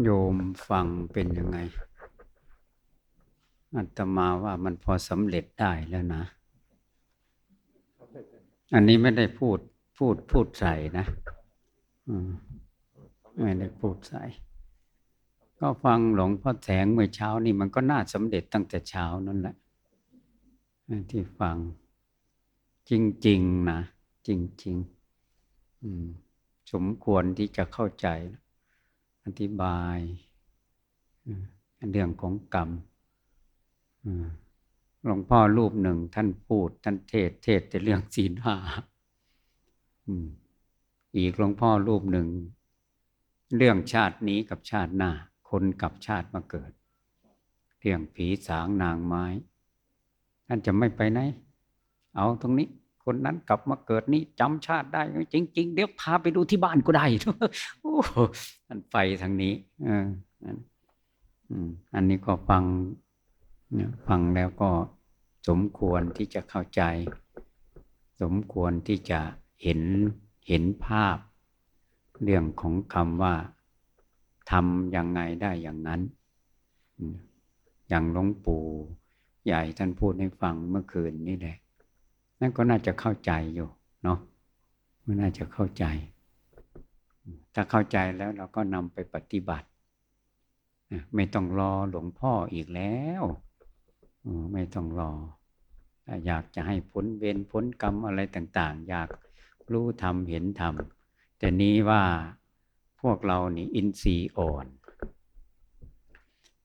โยมฟังเป็นยังไงอาตมาว่ามันพอสำเร็จได้แล้วนะ อันนี้ไม่ได้พูดพูดพูดใส่นะไม่ได้พูดใส่ ก็ฟังหลวงพ่อแสงเมื่อเช้านี่มันก็น่าสำเร็จตั้งแต่เช้านั่นแหละที่ฟัง จริง ๆ นะ จริง ๆ สมควรที่จะเข้าใจ อธิบายเรื่องของกรรมหลวงพ่อรูปหนึ่งท่านพูด ท่านเทศเทศแต่เรื่องศีลห้าอีกหลวงพ่อรูปหนึ่ง เรื่องชาตินี้กับชาติหน้า คนกับชาติมาเกิด เรื่องผีสางนางไม้ ท่านจะไม่ไปไหน เอาตรงนี้ คนนั้นกลับมาเกิดนี่จำชาติได้จริง ๆ เดี๋ยวพาไปดูที่บ้านก็ได้โอ้ท่านไปทางนี้ออันนี้ก็ฟังฟังแล้วก็สมควรที่จะเข้าใจ สมควรที่จะเห็นเห็นภาพ เรื่องของคำว่าทำยังไงได้อย่างนั้น อย่างหลวงปู่ใหญ่ท่านพูดให้ฟังเมื่อคืนนี่แหละ นั่นก็น่าจะเข้าใจอยู่เนาะมันน่าจะเข้าใจ ถ้าเข้าใจแล้วเราก็นำไปปฏิบัติ ไม่ต้องรอหลวงพ่ออีกแล้วไม่ต้องรอ อยากจะให้พ้นเวรพ้นกรรมอะไรต่าง ๆ อยากรู้ธรรมเห็นธรรมแต่นี้ว่าพวกเรานี่อินทรีย์อ่อน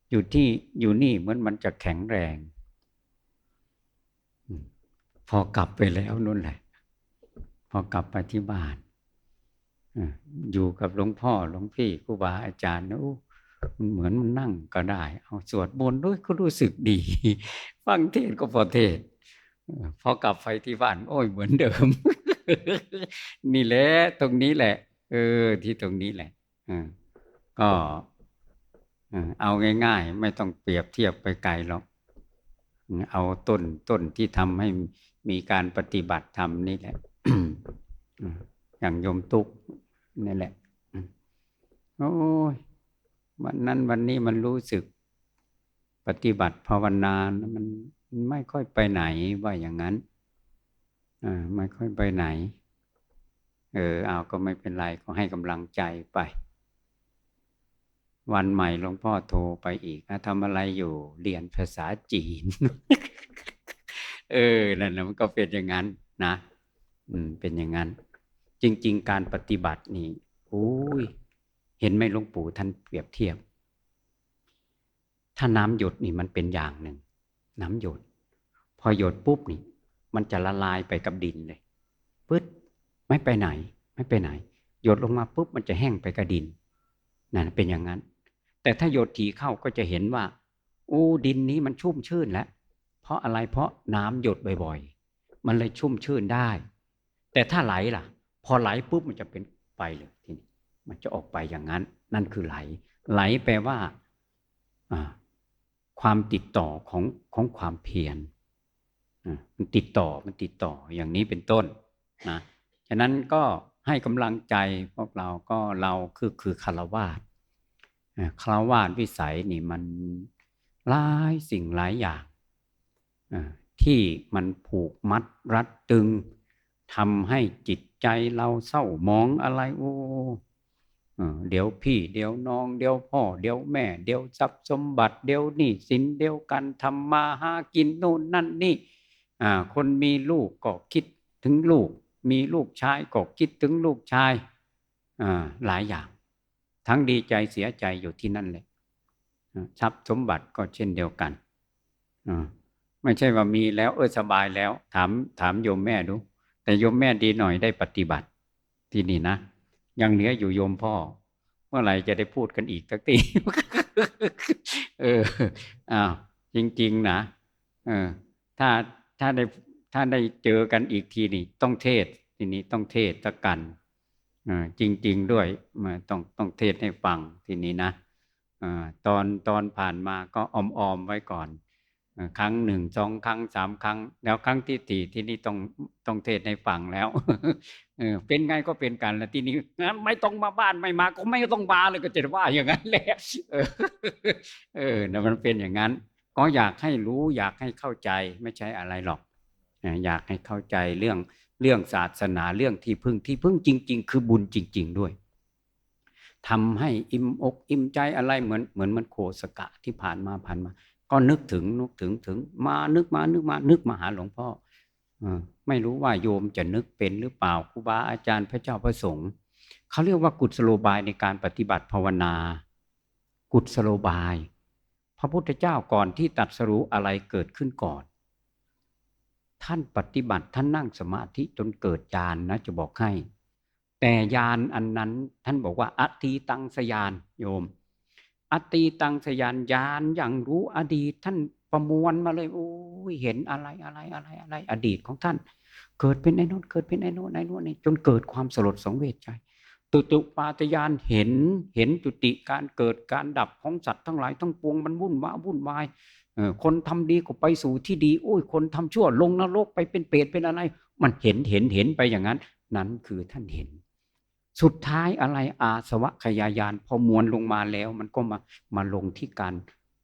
อยู่ที่อยู่นี่เหมือนมันจะแข็งแรง พอกลับไปแล้วนู่นแหละ พอกลับไปที่บ้านอยู่กับหลวงพ่อหลวงพี่ครูบาอาจารย์นะมันเหมือนมันนั่งก็ได้ เอาสวดมนต์ด้วยก็รู้สึกดี ฟังเทศก็พอเทศพอกลับไปที่บ้าน โอ้ยเหมือนเดิม นี่แหละตรงนี้แหละ เออ ที่ตรงนี้แหละก็เอาง่าย ๆ ไม่ต้องเปรียบเทียบไปไกลหรอกเอาต้นต้นที่ทำให้ มีการปฏิบัติธรรมนี่แหละ อย่างโยมตุกนี่แหละ โอ้ยวันนั้นวันนี้มันรู้สึกปฏิบัติภาวนา มันไม่ค่อยไปไหนว่าอย่างนั้นอไม่ค่อยไปไหน เออ เอาก็ไม่เป็นไร ก็ให้กำลังใจไป วันใหม่หลวงพ่อโทรไปอีกทำอะไรอยู่ เรียนภาษาจีน เออนั่นนะมันก็เป็นอย่างนั้นนะอืมเป็นอย่างนั้น จริง ๆ การปฏิบัตินี่โอ้ยเห็นไหมหลวงปู่ท่านเปรียบเทียบ ถ้าน้ำหยดนี่มันเป็นอย่างหนึ่ง น้ำหยด พอหยดปุ๊บนี่ มันจะละลายไปกับดินเลยปึ๊ดไม่ไปไหน ไม่ไปไหน หยดลงมาปุ๊บมันจะแห้งไปกับดินนั่นเป็นอย่างนั้น แต่ถ้าหยดทีเข้าก็จะเห็นว่าอู้ดินนี้มันชุ่มชื่นแล้ว เพราะอะไรเพราะน้ำหยดบ่อยๆ มันเลยชุ่มชื่นได้ แต่ถ้าไหลล่ะ พอไหลปุ๊บมันจะเป็นไปเลยทีนี้มันจะออกไปอย่างนั้น นั่นคือไหล ไหลแปลว่าความติดต่อของของความเพียรมันติดต่อมันติดต่ออย่างนี้เป็นต้นนะฉะนั้นก็ให้กำลังใจพวกเราก็เราคือคือคารวาสคารวาสวิสัยนี่มันหลายสิ่งหลายอย่าง ที่มันผูกมัดรัดตึงทำให้จิตใจเราเศร้ามองอะไรโอ้เดี๋ยวพี่เดี๋ยวน้อง เดี๋ยวพ่อ เดี๋ยวแม่ เดี๋ยวทรัพย์สมบัติ เดี๋ยวนี่สินเดี๋ยวกันทำมาหากินโน่นนั่นนี่คนมีลูกก็คิดถึงลูก มีลูกชายก็คิดถึงลูกชายหลายอย่าง ทั้งดีใจเสียใจอยู่ที่นั่นเลยทรัพย์สมบัติก็เช่นเดียวกัน ไม่ใช่ว่ามีแล้วเออสบายแล้ว ถามถามโยมแม่ดู แต่โยมแม่ดีหน่อยได้ปฏิบัติ ที่นี่นะยังเหลืออยู่โยมพ่อ เมื่อไหร่จะได้พูดกันอีกสักทีเอออ้าวจริงๆนะเออ ถ้าถ้าได้ถ้าได้เจอกันอีกทีนี่ ต้องเทศทีนี้ต้องเทศตะกันอจริง ๆ ด้วยมาต้องต้องเทศให้ฟังทีนี้นะอตอนตอนผ่านมาก็อมๆไว้ก่อน ครั้งหนึ่งสองครั้งสามครั้ง แล้วครั้งที่สี่ที่นี่ต้องต้องเทศในฟังแล้วเออเป็นไงก็เป็นกันแล้วที่นี้งั้นไม่ต้องมาบ้านไม่มา ก็ไม่ต้องมาเลยก็จะว่าอย่างนั้นแหละเออเออนะมันเป็นอย่างนั้น ก็อยากให้รู้ อยากให้เข้าใจไม่ใช่อะไรหรอกอ่าอยากให้เข้าใจเรื่องเรื่องศาสนาเรื่องที่พึ่งที่พึ่งจริง ๆ คือบุญจริง ๆ ด้วยทำให้อิ่มอกอิ่มใจอะไรเหมือนเหมือนมันโคสกะที่ผ่านมาผ่านมา ก็นึกถึงนึกถึงถึง มานึกมานึกมานึกมาหาหลวงพ่ออไม่รู้ว่าโยมจะนึกเป็นหรือเปล่าครูบาอาจารย์พระเจ้าพระสงฆ์เขาเรียกว่ากุศโลบายในการปฏิบัติภาวนา กุศโลบาย พระพุทธเจ้าก่อนที่ตัดสรู้อะไรเกิดขึ้นก่อน ท่านปฏิบัติท่านนั่งสมาธิจนเกิดญาณนนะจะบอกให้ แต่ญาณอันนั้นท่านบอกว่าอตีตังสยานโยม อตีตังสยานญาณอย่างรู้อดีตท่านประมวลมาเลยโอ้ยเห็นอะไรอะไรอะไรอะไร อดีตของท่าน เกิดเป็นไอ้โนนเกิดเป็นไอ้โนนไอ้โนนนี่จนเกิดความสลดสังเวชใจตุตุปาตยานเห็นเห็นจุติการเกิดการดับของสัตว์ทั้งหลายทั้งปวงมันวุ่นวาวุ่นวายคนทำดีก็ไปสู่ที่ดีโอ้ยคนทำชั่วลงนรกไปเป็นเปรตเป็นอะไร มันเห็นเห็นเห็นไปอย่างนั้น นั้นคือท่านเห็น สุดท้ายอะไรอาสวะขยายานพอมวลลงมาแล้ว มันก็มามาลงที่การ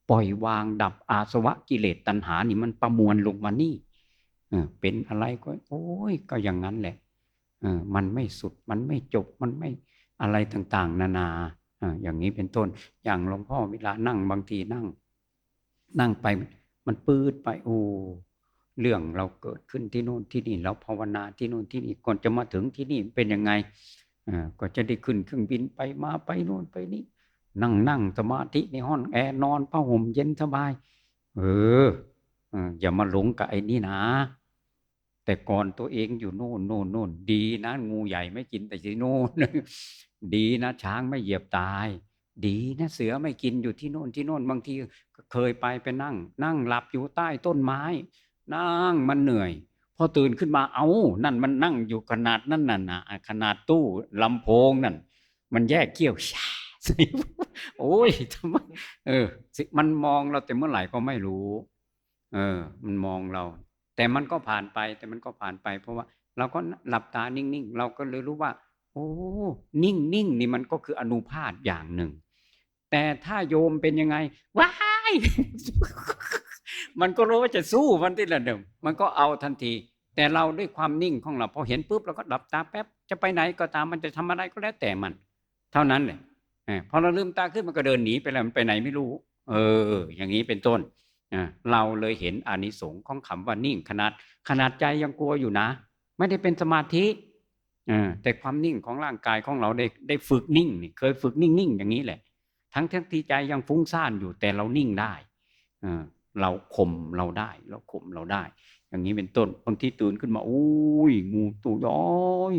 ปล่อยวางดับอาสวะกิเลสตัณหา นี่มันประมวลลงมานี่เออเป็นอะไรก็ โอ้ยก็อย่างนั้นแหละเออมันไม่สุดมันไม่จบมันไม่อะไรต่าง ๆ นานาเอออย่างนี้เป็นต้น อย่างหลวงพ่อเวลานั่งบางทีนั่ง นั่งไปมันปืดไปโอ้เรื่องเราเกิดขึ้นที่โน่นที่นี่เราภาวนาที่โน่นที่นี่ก่อนจะมาถึงที่นี่เป็นยังไง ก็จะได้ขึ้นเครื่องบินไปมาไปโน่นไปนี่นั่งนั่งสมาธิในห้องแอร์นอนผ้าห่มเย็นสบาย เอออย่ามาหลงกับไอ้นี่นะ แต่ก่อนตัวเองอยู่โน่นโน่นโน่นดีนะงูใหญ่ไม่กินแต่ที่โน่นดีนะช้างไม่เหยียบตาย ดีนะเสือไม่กินอยู่ที่โน่นที่โน่นบางทีเคยไปไปนั่ง นั่งหลับอยู่ใต้ต้นไม้ นั่งมันเหนื่อย อตื่นขึ้นมาเอานั่นมันนั่งอยู่ขนาดนั่นน่ะนะขนาดตู้ลำโพงนั่น มันแยกเกี้ยวโอ้ยทำไมเออมันมองเราแต่เมื่อไหร่ก็ไม่รู้ เออ มันมองเรา แต่มันก็ผ่านไป แต่มันก็ผ่านไป เพราะว่า เราก็หลับตานิ่งๆเราก็เลยรู้ว่า โอ้นิ่งนิ่งนี่มันก็คืออนุภาพอย่างหนึ่ง แต่ถ้าโยมเป็นยังไงว้ายมันก็รู้ว่าจะสู้มันที่ละเดิมมันก็เอาทันที แต่เราด้วยความนิ่งของเราพอเห็นปุ๊บเราก็หลับตาแป๊บจะไปไหนก็ตามมันจะทำอะไรก็แล้วแต่มัน เท่านั้นเลยพอเราลืมตาขึ้นมันก็เดินหนีไปแล้วมันไปไหนไม่รู้ เออ อย่างนี้เป็นต้นเราเลยเห็นอานิสงส์ของคำว่านิ่งขนาดขนาดใจยังกลัวอยู่นะ ไม่ได้เป็นสมาธิอแต่ความนิ่งของร่างกายของเราได้ได้ฝึกนิ่งเคยฝึกนิ่งๆอย่างนี้แหละ ทั้งทั้งที่ใจยังฟุ้งซ่านอยู่แต่เรานิ่งได้เราข่มเราได้ เราข่มเราได้ อย่างนี้เป็นต้นบางทีตื่นขึ้นมาอุ้ยงูตัวย้อย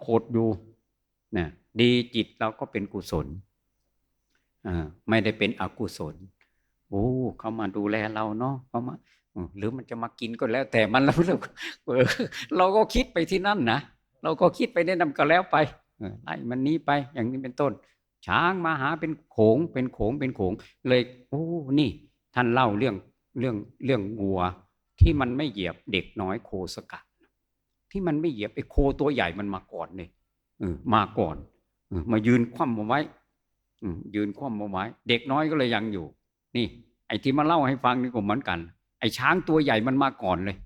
โคตรอยู่นะดีจิตเราก็เป็นกุศลอ่าไม่ได้เป็นอกุศลโอ้เขามาดูแลเราเนาะเขามาหรือมันจะมากินก็แล้ว แต่มันเราเราเราก็คิดไปที่นั่นนะเราก็คิดไปแนะนำก็แล้วไปไล่มันนี้ไปอย่างนี้เป็นต้น ช้างมาหาเป็นโขงเป็นโขงเป็นโขง เลยโอ้นี่ ท่านเล่าเรื่องเรื่องเรื่องวัว ที่มันไม่เหยียบเด็กน้อยโคสกัด ที่มันไม่เหยียบไอ้โคตัวใหญ่มันมาก่อนเลยเออมาก่อนมายืนคว่ำเอาไว้ยืนคว่ำเอาไว้ เด็กน้อยก็เลยยังอยู่ นี่ ไอ้ที่มาเล่าให้ฟังนี่ก็เหมือนกัน ไอ้ช้างตัวใหญ่มันมาก่อนเลย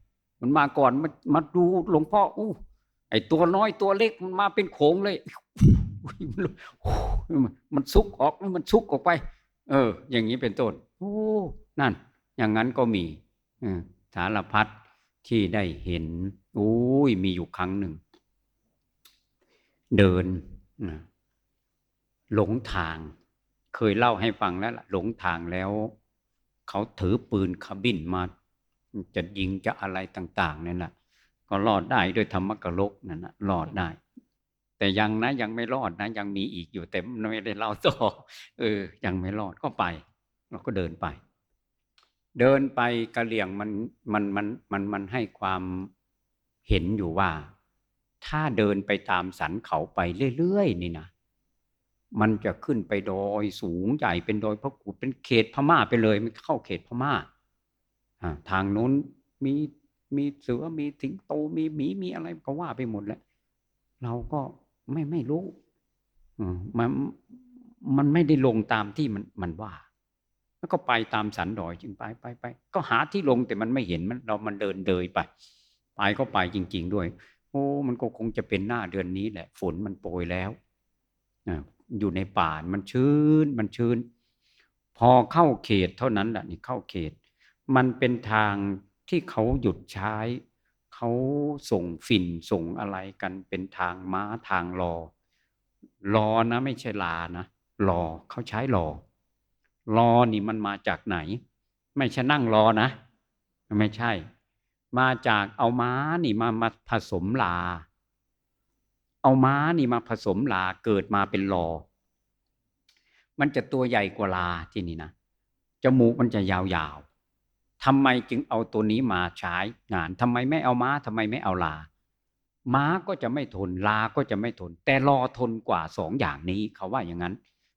มันมาก่อนมามาดูหลวงพ่ออู้ไอ้ตัวน้อยตัวเล็กมันมาเป็นโขงเลยมันซุกออกมันซุกออกไป เออ อย่างนี้เป็นต้นโอ้นั่น อย่างนั้นก็มีเออ สารพัดที่ได้เห็นโอ้ยมีอยู่ครั้งหนึ่ง เดินหลงทาง เคยเล่าให้ฟังแล้วล่ะหลงทางแล้วเขาถือปืนคาบินมา จะยิงจะอะไรต่าง ๆนั่นแหละก็รอดได้ด้วยธรรมกรกนั่นนะรอดได้ แต่ยังนะยังไม่รอดนะ ยังมีอีกอยู่แต่ไม่ได้เล่าต่อเออ ยังไม่รอดก็ไป เราก็เดินไป เดินไปกระเหลี่ยงมันมันมันมันมันให้ความเห็นอยู่ว่า ถ้าเดินไปตามสันเขาไปเรื่อยๆนี่นะมันจะขึ้นไปดอยสูงใหญ่เป็นดอยพระกุฎเป็นเขตพม่าไปเลยมันเข้าเขตพม่าทางนู้นมีมีเสือมีสิงโตมีหมีมีอะไรก็ว่าไปหมดแหละเราก็ไม่ไม่รู้มันมันไม่ได้ลงตามที่มันมันว่า แล้วก็ไปตามสันดอยจึงไปไปไปก็หาที่ลงแต่มันไม่เห็นมันเรามันเดินเดยไป ไปก็ไปจริง ๆ ด้วย โอ้มันก็คงจะเป็นหน้าเดือนนี้แหละ ฝนมันโปรยแล้วอยู่ในป่ามันชื้นมันชื้น พอเข้าเขตเท่านั้นแหละนี่เข้าเขต มันเป็นทางที่เขาหยุดใช้เขาส่งฝิ่นส่งอะไรกันเป็นทางม้าทางรอรอนะ ไม่ใช่ลานะรอเขาใช้รอ รอนี่มันมาจากไหน ไม่ใช่นั่งรอนะ ไม่ใช่ มาจากเอาม้านี่มามาผสมลา เอาม้านี่มาผสมลาเกิดมาเป็นรอ มันจะตัวใหญ่กว่าลาที่นี่นะจมูกมันจะยาวๆทำไมจึงเอาตัวนี้มาใช้งานทำไมไม่เอาม้าทำไมไม่เอาลาม้าก็จะไม่ทนลาก็จะไม่ทน แต่รอทนกว่าสองอย่างนี้เขาว่าอย่างนั้น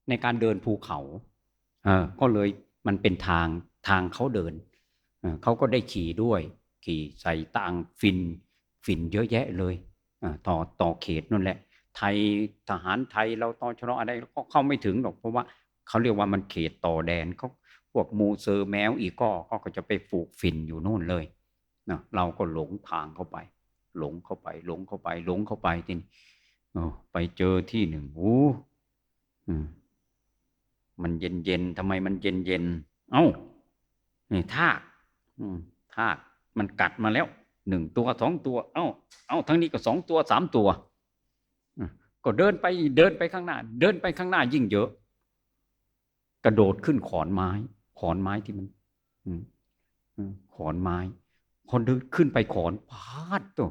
ในการเดินภูเขา ก็เลยมันเป็นทางทางเขาเดินเขาก็ได้ขี่ด้วย ขี่ใส่ต่างฟินฟินเยอะแยะเลยต่อต่อเขตนั่นแหละ ไทยทหารไทยเราตอชะลออะไรก็เข้าไม่ถึงหรอกเพราะว่าเขาเรียกว่ามันเขตต่อแดนเขาพวกมูเซอร์แมวอีก็ก็จะไปฝูกฟินอยู่นู่นเลยนะเราก็หลงทางเข้าไป หลงเข้าไป หลงเข้าไป หลงเข้าไปทีนี้ไปเจอที่หนึ่งโอ้ มันเย็นเย็นทำไมมันเย็นเย็นเอ้านี่ทากอืมทากมันกัดมาแล้วหนึ่งตัวสองตัว เอ้า เอ้าทั้งนี้ก็สองตัวสามตัวก็เดินไปเดินไปข้างหน้า เดินไปข้างหน้ายิ่งเยอะ กระโดดขึ้นขอนไม้ ขอนไม้ที่มันขอนไม้พอเดินขึ้นไปขอนพาดตัว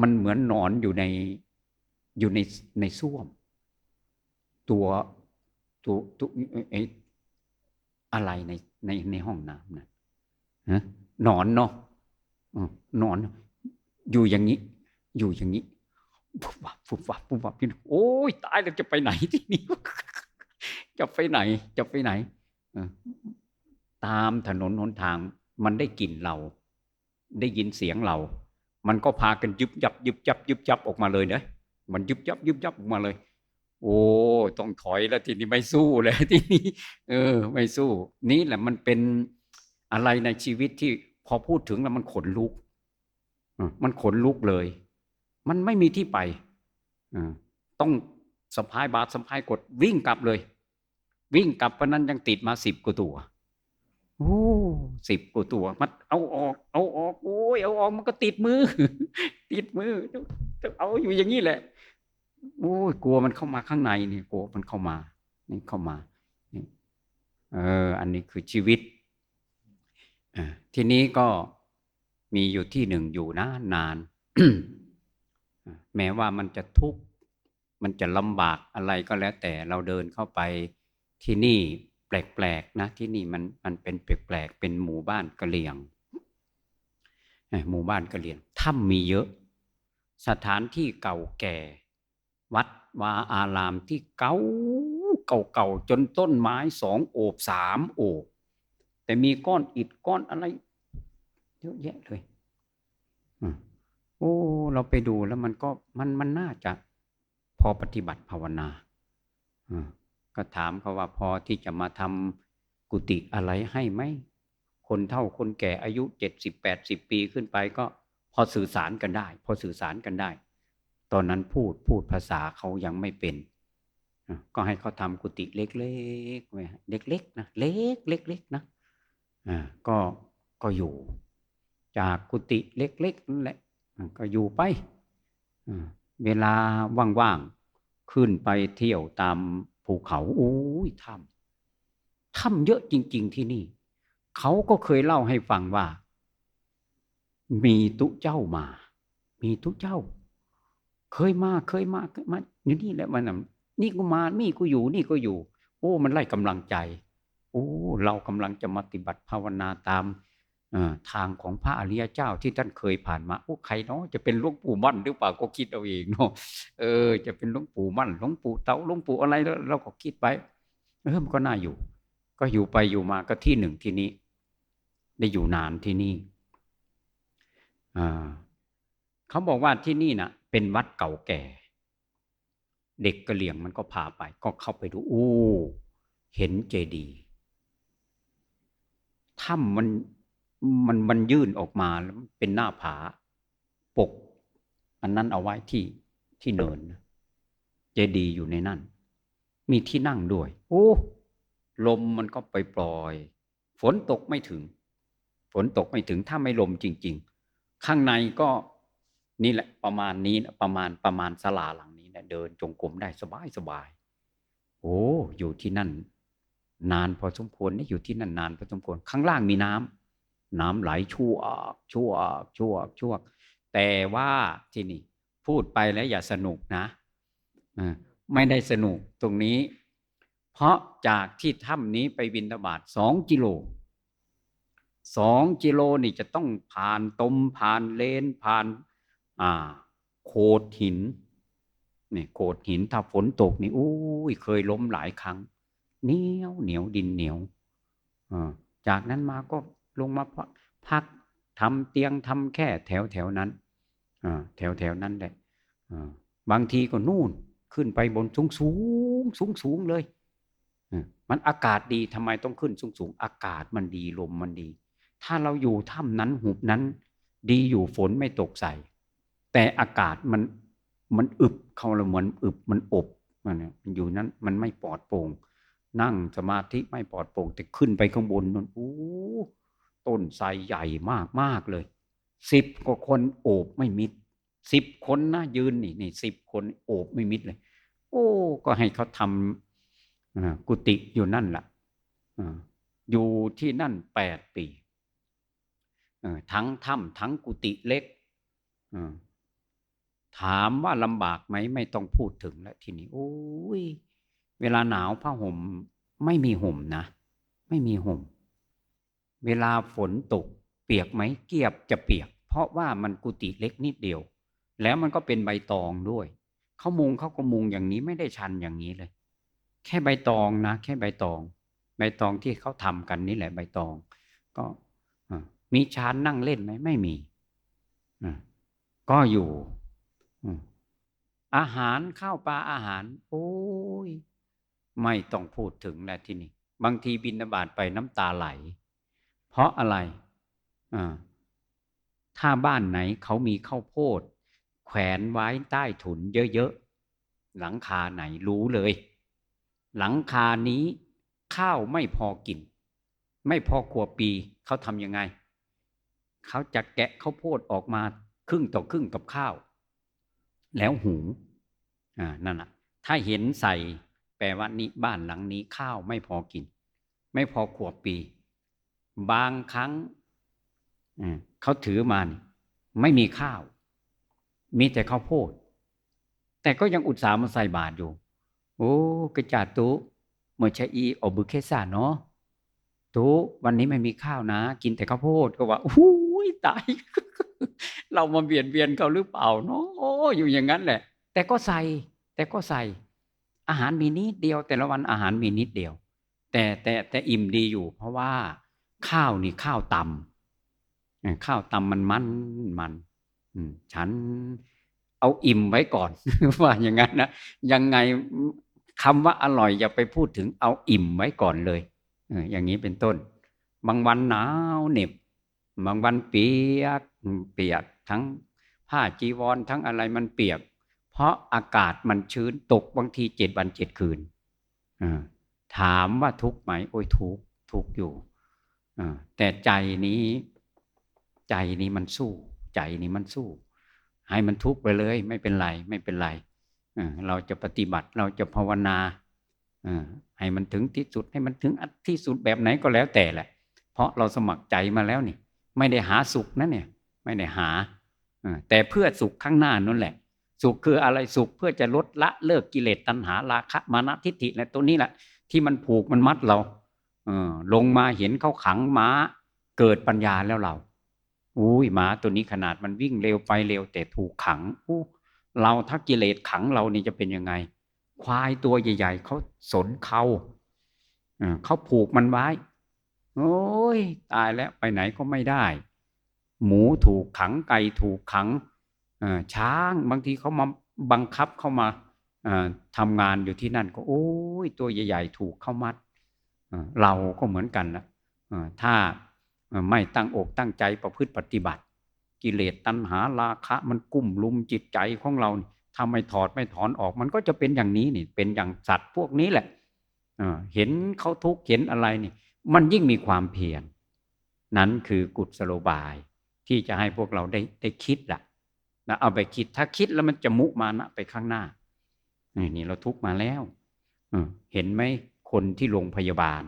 มันเหมือนนอนอยู่ในอยู่ในในส้วม ตัว ตัวตัวไอ้อะไรในในในห้องน้ำนะฮะหนอนเนาะหนอน อยู่อย่างนี้ อยู่อย่างนี้ฟุบวับฟุบวับฟุบวับพี่โอ้ยตายแล้วจะไปไหนที่นี่จะไปไหน จะไปไหนตามถนนหนทาง มันได้กลิ่นเรา ได้ยินเสียงเรา มันก็พากันยุบยับยุบยับยุบยับออกมาเลยเนะมันยุบยับยุบยับออกมาเลย โอ้ต้องถอยแล้วทีนี้ไม่สู้เลยทีนี้เออ ไม่สู้ นี่แหละมันเป็นอะไรในชีวิตที่พอพูดถึงแล้วมันขนลุกมันขนลุกเลย มันไม่มีที่ไปต้องสะพายบาทสะพายกดวิ่งกลับเลย วิ่งกลับวันนั้นยังติดมาสิบกว่าตัวโอ้สิบกว่าตัว มันเอาออก เอาออกโอ้ยเอาออกมันก็ติดมือ ติดมือ เอาอยู่อย่างนี้แหละ โอ้ยกลัวมันเข้ามาข้างในนี่กลัวมันเข้ามา นี่เข้ามานี่เออ อันนี้คือชีวิตทีนี้ก็มีอยู่ที่หนึ่งอยู่นานาน แม้ว่ามันจะทุกข์มันจะลำบากอะไรก็แล้วแต่เราเดินเข้าไปที่นี่แปลกๆนะที่นี่มันมันเป็นแปลกๆเป็นหมู่บ้านกะเหรี่ยงหมู่บ้านกะเหรี่ยงถ้ำมีเยอะ สถานที่เก่าแก่ วัดวาอารามที่เก่าเก่าๆจนต้นไม้สองโอบสามโอบแต่มีก้อนอิฐก้อนอะไรเยอะแยะเลยอืมโอ้ เราไปดูแล้วมันก็มันมันน่าจะพอปฏิบัติภาวนาอืมก็ถามเขาว่าพอที่จะมาทำกุฏิอะไรให้ไหม คนเท่าคนแก่อายุเจ็ดสิบแปดสิบปีขึ้นไปก็พอสื่อสารกันได้ พอสื่อสารกันได้ ตอนนั้นพูดพูดภาษาเขายังไม่เป็น ก็ให้เขาทำกุฏิเล็กๆไว้เล็กๆนะเล็กเล็กๆนะอ่าก็ก็อยู่ จากกุฏิเล็กๆนั่นแหละก็อยู่ไปเวลาว่างๆขึ้นไปเที่ยวตามภูเขาโอ้ยถ้ำถ้ำเยอะจริง ๆ ที่นี่ เขาก็เคยเล่าให้ฟังว่า มีตุเจ้ามา มีตุเจ้า เคยมาเคยมาเคยมาอยู่นี่แหละมันนี่กูมานี่กูอยู่นี่กูอยู่ โอ้ มันไล่กำลังใจ โอ้ เรากำลังจะมาปฏิบัติภาวนาตามทางของพระอริยเจ้าที่ท่านเคยผ่านมาโอ้ใครเนาะจะเป็นหลวงปู่มั่นหรือเปล่าก็คิดเอาเองเนาะเออ จะเป็นหลวงปู่มั่นหลวงปู่เตาหลวงปู่อะไรแล้วเราก็คิดไปเออมันก็น่าอยู่ ก็อยู่ไปอยู่มาก็ที่หนึ่งที่นี้ ได้อยู่นานที่นี่อ่าเขาบอกว่าที่นี่นะ เป็นวัดเก่าแก่ เด็กกระเหลี่ยงมันก็พาไป ก็เข้าไปดูอู้เห็นเจดีย์ถ้ำมันมันมันยื่นออกมาแล้วเป็นหน้าผา ปก อันนั้นเอาไว้ที่ที่เนิน เจดีย์อยู่ในนั่น มีที่นั่งด้วย โอ้ลมมันก็ไปปล่อย ฝนตกไม่ถึง ฝนตกไม่ถึงถ้าไม่ลมจริง ๆ ข้างในก็ นี่แหละประมาณนี้ประมาณประมาณศาลาหลังนี้นะเดินจงกรมได้สบายสบายโอ้อยู่ที่นั่น นานพอสมควรนี่อยู่ที่นั่นนานพอสมควรข้างล่างมีน้ำน้ำไหลชั่วชั่วชั่วชั่วแต่ว่าที่นี่ พูดไปแล้วอย่าสนุกนะไม่ได้สนุกตรงนี้ เพราะจากที่ถ้ำนี้ไปบินทบาทสองกิโลสองกิโลนี่จะต้องผ่านตมผ่านเลนผ่าน โขดหินนี่โขดหินถ้าฝนตกนี่อุ้ยเคยล้มหลายครั้งเหนียวเหนียวดินเหนียวจากนั้นมาก็ลงมาพักทำเตียงทำแค่แถวแถวนั้นแถวแถวนั้นแหละบางทีก็นู่นขึ้นไปบนสูงสูงสูงสูงเลยมันอากาศดีทำไมต้องขึ้นสูงสูงอากาศมันดีลมมันดี ถ้าเราอยู่ถ้ำนั้นหุบนั้น ดีอยู่ฝนไม่ตกใส่ แต่อากาศมันมันอึบเขาเราเหมือนอึบมันอบมันอยู่นั้นมันไม่ปลอดโปร่งนั่งสมาธิไม่ปลอดโปร่งแต่ขึ้นไปข้างบนนั่นโอ้ต้นไทรใหญ่มากมากเลยสิบกว่าคนโอบไม่มิดสิบคนนะยืนนี่นี่สิบคนโอบไม่มิดเลย โอ้ ก็ให้เขาทำกุฏิอยู่นั่นแหละอยู่ที่นั่นแปดปีทั้งถ้ำทั้งกุฏิเล็ก ถามว่าลำบากไหมไม่ต้องพูดถึงแล้วทีนี้โอ้ยเวลาหนาวผ้าห่มไม่มีห่มนะ ไม่มีห่ม เวลาฝนตก เปียกไหมเกียบจะเปียก เพราะว่ามันกุฏิเล็กนิดเดียว แล้วมันก็เป็นใบตองด้วยเขามุงเขาก็มุงอย่างนี้ไม่ได้ชันอย่างนี้เลย แค่ใบตองนะ แค่ใบตอง ใบตองที่เขาทำกันนี่แหละใบตอง ก็มีชานนั่งเล่นไหมไม่มีก็อยู่ อาหารข้าวปลาอาหาร โอ้ย ไม่ต้องพูดถึงแล้วที่นี่บางทีบินบาตไปน้ำตาไหล เพราะอะไรอ่าถ้าบ้านไหนเขามีข้าวโพด แขวนไว้ใต้ถุนเยอะๆหลังคาไหนรู้เลย หลังคานี้ข้าวไม่พอกิน ไม่พอขวปีเขาทำยังไง เขาจะแกะข้าวโพดออกมาครึ่งต่อครึ่งกับข้าว แล้วหูอ่านั่นแหะถ้าเห็นใส่แปลว่านี้บ้านหลังนี้ข้าวไม่พอกิน ไม่พอขวบปี บางครั้งเขาถือมาไม่มีข้าว มีแต่ข้าวโพด แต่ก็ยังอุตส่าห์มาใส่บาตรอยู่ โอ้กระจาตุเมื่อชอีอบุเคสาเนาะตุวันนี้ไม่มีข้าวนะ กินแต่ข้าวโพดก็ว่าอู้ยตาย เรามาเบียดเบียนเขาหรือเปล่าเนาะโอ้อยู่อย่างนั้นแหละ แต่ก็ใส่ แต่ก็ใส่ อาหารมีนิดเดียว แต่ละวันอาหารมีนิดเดียว แต่แต่แต่อิ่มดีอยู่ เพราะว่าข้าวนี่ข้าวตำข้าวตำมันมันมันฉันเอาอิ่มไว้ก่อน ว่าอย่างนั้นนะยังไงคำว่าอร่อยอย่าไปพูดถึงเอาอิ่มไว้ก่อนเลยอย่างนี้เป็นต้น บางวันหนาวเหน็บ บางวันเปียกเปียกทั้งผ้าจีวรทั้งอะไรมันเปียก เพราะอากาศมันชื้นตกบางทีเจ็ดวันเจ็ดคืนถามว่าทุกไหม โอ้ยทุกทุกอยู่แต่ใจนี้ ใจนี้มันสู้ ใจนี้มันสู้ ให้มันทุกไปเลย ไม่เป็นไร ไม่เป็นไรเราจะปฏิบัติเราจะภาวนาให้มันถึงที่สุดให้มันถึงที่สุดแบบไหนก็แล้วแต่แหละ เพราะเราสมัครใจมาแล้วนี่ ไม่ได้หาสุขนะเนี่ย ไม่ได้หาแต่เพื่อสุขข้างหน้านั่นแหละ สุขคืออะไรสุขเพื่อจะลดละเลิกกิเลสตัณหาราคะมานะทิฏฐิและตัวนี้แหละที่มันผูกมันมัดเราเออลงมาเห็นเขาขังม้า เกิดปัญญาแล้วเราอุ้ยม้าตัวนี้ขนาดมันวิ่งเร็วไปเร็วแต่ถูกขังอู้เราถ้ากิเลสขังเรานี่จะเป็นยังไง ควายตัวใหญ่ ๆเขาสนเขาเขาผูกมันไว้ โอ้ยตายแล้วไปไหนก็ไม่ได้ หมูถูกขังไก่ถูกขังช้างบางทีเขามาบังคับเข้ามาทำงานอยู่ที่นั่นก็โอ้ยตัวใหญ่ๆ ถูกเข้ามัดเราก็เหมือนกันนะถ้าไม่ตั้งอกตั้งใจประพฤติปฏิบัติ กิเลสตัณหาราคะมันกุ้มลุมจิตใจของเรานี่ถ้าไม่ถอดไม่ถอนออก มันก็จะเป็นอย่างนี้นี่เป็นอย่างสัตว์พวกนี้แหละเอ่อเห็นเขาทุกข์เห็นอะไรนี่ มันยิ่งมีความเพียรนั้นคือกุศโลบาย ที่จะให้พวกเราได้ได้คิดละนะเอาไปคิดถ้าคิดแล้วมันจะมุมานะไปข้างหน้านี่นี่เราทุกมาแล้วเห็นไหมคนที่โรงพยาบาล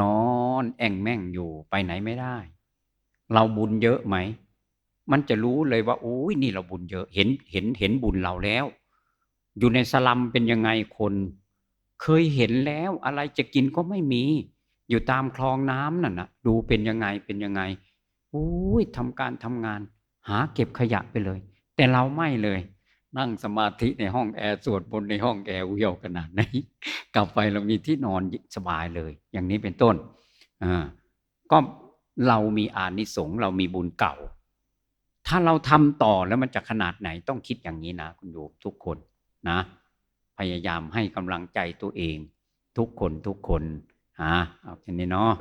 นอนแองแม่งอยู่ไปไหนไม่ได้ เราบุญเยอะไหม มันจะรู้เลยว่าโอ้ยนี่เราบุญเยอะเห็นเห็นเห็นบุญเราแล้ว อยู่ในสลัมเป็นยังไงคน เคยเห็นแล้วอะไรจะกินก็ไม่มี อยู่ตามคลองน้ำนั่นนะดูเป็นยังไงเป็นยังไง อ้ยทำการทำงาน หาเก็บขยะไปเลย แต่เราไม่เลย นั่งสมาธิในห้องแอร์สวดบนในห้องแอร์เวี่ยวขนาดไหนกลับไปเรามีที่นอนสบายเลย อย่างนี้เป็นต้นอ่าก็เรามีอานิสงส์เรามีบุญเก่า ถ้าเราทำต่อแล้วมันจะขนาดไหนต้องคิดอย่างนี้นะ คุณโยมทุกคนนะ พยายามให้กำลังใจตัวเอง ทุกคนทุกคนฮะเอาแค่นี้เนาะ